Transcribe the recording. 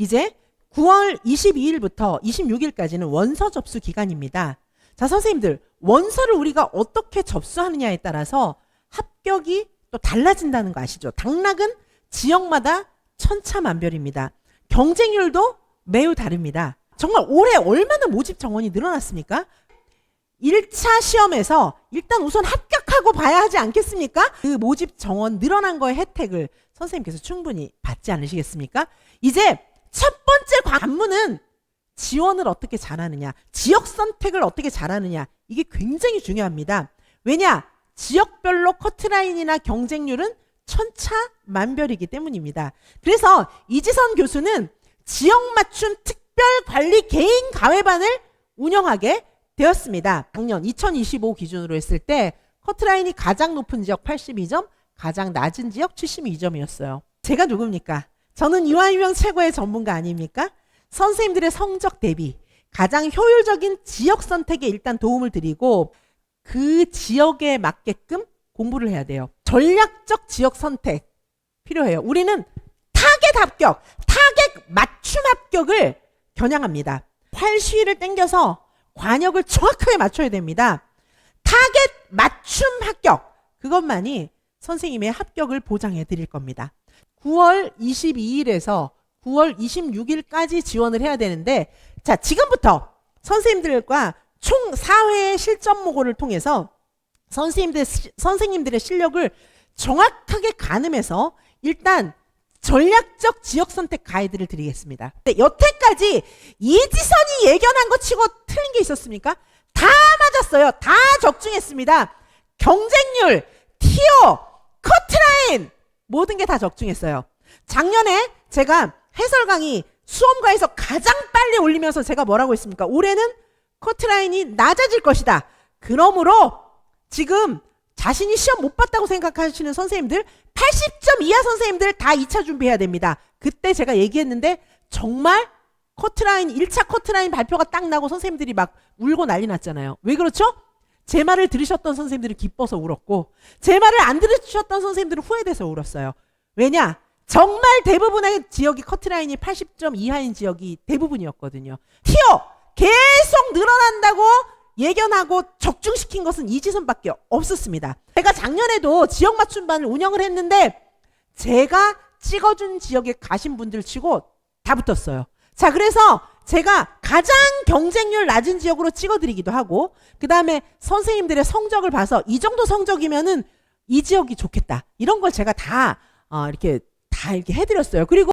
이제 9월 22일부터 26일까지는 원서 접수 기간입니다. 자, 선생님들, 원서를 우리가 어떻게 접수하느냐에 따라서 합격이 또 달라진다는 거 아시죠? 당락은 지역마다 천차만별입니다. 경쟁률도 매우 다릅니다. 정말 올해 얼마나 모집 정원이 늘어났습니까? 1차 시험에서 일단 우선 합격하고 봐야 하지 않겠습니까? 그 모집 정원 늘어난 거의 혜택을 선생님께서 충분히 받지 않으시겠습니까? 이제 첫 번째 관문은 지원을 어떻게 잘하느냐, 지역 선택을 어떻게 잘하느냐, 이게 굉장히 중요합니다. 왜냐? 지역별로 커트라인이나 경쟁률은 천차만별이기 때문입니다. 그래서 이지선 교수는 지역 맞춤 특별 관리 개인 가외반을 운영하게 되었습니다. 작년 2025 기준으로 했을 때 커트라인이 가장 높은 지역 82점, 가장 낮은 지역 72점이었어요. 제가 누굽니까? 저는 이화유명 최고의 전문가 아닙니까? 선생님들의 성적 대비 가장 효율적인 지역 선택에 일단 도움을 드리고 그 지역에 맞게끔 공부를 해야 돼요. 전략적 지역 선택 필요해요. 우리는 타겟 합격, 타겟 맞춤 합격을 겨냥합니다. 활시위를 땡겨서 관역을 정확하게 맞춰야 됩니다. 타겟 맞춤 합격 그것만이 선생님의 합격을 보장해 드릴 겁니다. 9월 22일에서 9월 26일까지 지원을 해야 되는데 자 지금부터 선생님들과 총 4회의 실전 모고를 통해서 선생님들 선생님들의 실력을 정확하게 가늠해서 일단 전략적 지역 선택 가이드를 드리겠습니다. 네, 여태까지 이지선이 예견한 것 치고 틀린 게 있었습니까? 다 맞았어요. 다 적중했습니다. 경쟁률, 티오, 커트라인 모든 게 다 적중했어요. 작년에 제가 해설 강의 수험가에서 가장 빨리 올리면서 제가 뭐라고 했습니까? 올해는 커트라인이 낮아질 것이다. 그러므로 지금 자신이 시험 못 봤다고 생각하시는 선생님들 80점 이하 선생님들 다 2차 준비해야 됩니다. 그때 제가 얘기했는데 정말 커트라인 1차 커트라인 발표가 딱 나고 선생님들이 막 울고 난리 났잖아요. 왜 그렇죠? 제 말을 들으셨던 선생님들은 기뻐서 울었고 제 말을 안 들으셨던 선생님들은 후회돼서 울었어요. 왜냐? 정말 대부분의 지역이 커트라인이 80점 이하인 지역이 대부분이었거든요. 티어 계속 늘어난다고 예견하고 적중시킨 것은 이 지선밖에 없었습니다. 제가 작년에도 지역 맞춤반을 운영을 했는데 제가 찍어준 지역에 가신 분들 치고 다 붙었어요. 자, 그래서 제가 가장 경쟁률 낮은 지역으로 찍어드리기도 하고, 그 다음에 선생님들의 성적을 봐서 이 정도 성적이면은 이 지역이 좋겠다. 이런 걸 제가 다, 어, 이렇게 다 이렇게 해드렸어요. 그리고